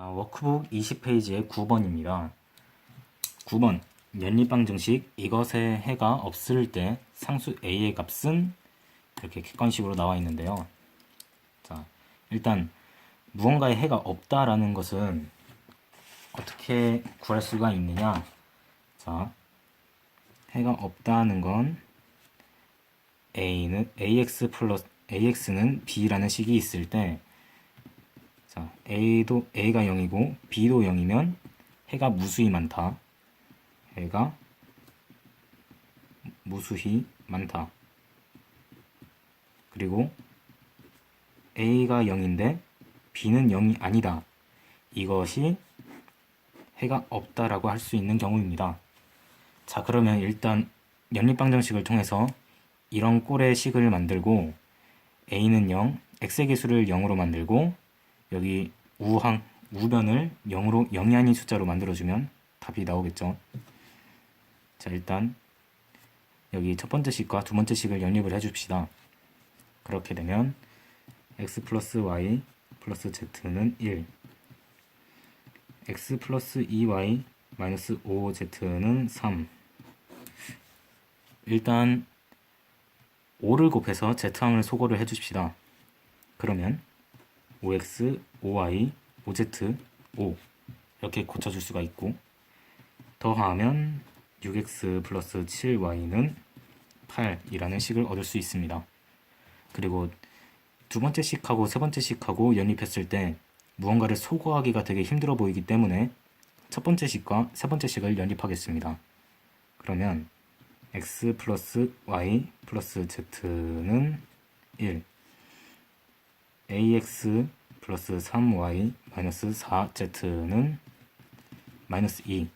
아, 워크북 20페이지의 9번입니다. 9번 연립방 정식 이것의 해가 없을 때 상수 a의 값은 이렇게 객관식으로 나와 있는데요. 자, 일단 무언가의 해가 없다라는 것은 어떻게 구할 수가 있느냐? 자, 해가 없다는 건 a는 ax 플러스 ax는 b라는 식이 있을 때 자, a도 a가 0이고 b도 0이면 해가 무수히 많다. 해가 무수히 많다. 그리고 a가 0인데 b는 0이 아니다. 이것이 해가 없다라고 할 수 있는 경우입니다. 자, 그러면 일단 연립방정식을 통해서 이런 꼴의 식을 만들고 a는 0, x의 개수를 0으로 만들고 여기 우항 우변을 0으로 0이 아닌 숫자로 만들어주면 답이 나오겠죠. 자, 일단 여기 첫 번째 식과 두 번째 식을 연립을 해줍시다. 그렇게 되면 x 플러스 y 플러스 z는 1 x 플러스 2y 마이너스 5z는 3 일단 5를 곱해서 z항을 소거를 해줍시다. 그러면 5x, 5y, 5z, 5 이렇게 고쳐줄 수가 있고 더하면 6x 플러스 7y는 8이라는 식을 얻을 수 있습니다. 그리고 두 번째 식하고 세 번째 식하고 연립했을 때 무언가를 소거하기가 되게 힘들어 보이기 때문에 첫 번째 식과 세 번째 식을 연립하겠습니다. 그러면 x 플러스 y 플러스 z는 1 ax 플러스 3y 마이너스 4z는 마이너스 2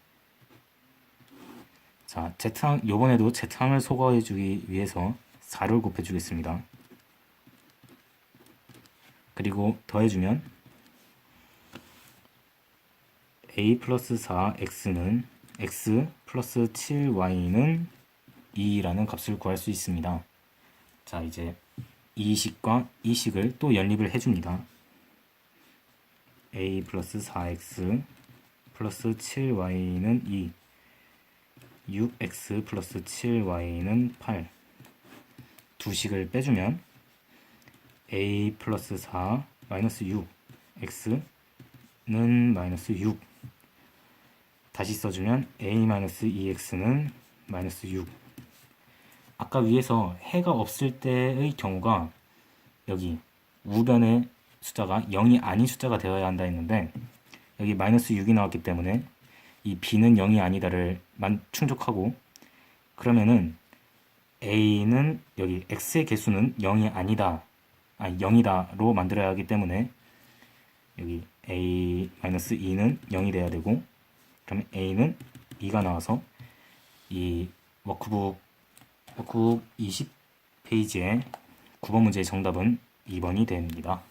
자, z항, 요번에도 z항을 소거해주기 위해서 4를 곱해주겠습니다. 그리고 더해주면 a 플러스 4x는 x 플러스 7y는 2라는 값을 구할 수 있습니다. 자, 이제 이 식과 이 식을 또 연립을 해줍니다. a 플러스 4x 플러스 7y는 2 6x 플러스 7y는 8 두 식을 빼주면 a 플러스 4 마이너스 6 x는 마이너스 6 다시 써주면 a 마이너스 2x는 마이너스 6 아까 위에서 해가 없을 때의 경우가 여기 우변의 숫자가 0이 아닌 숫자가 되어야 한다 했는데 여기 마이너스 6이 나왔기 때문에 이 b는 0이 아니다를 만 충족하고 그러면은 a는 여기 x의 개수는 0이 아니다. 아니 0이다로 만들어야 하기 때문에 여기 a 마이너스 2는 0이 돼야 되고 그러면 a는 2가 나와서 이 워크북 워크북 20페이지의 9번 문제의 정답은 2번이 됩니다.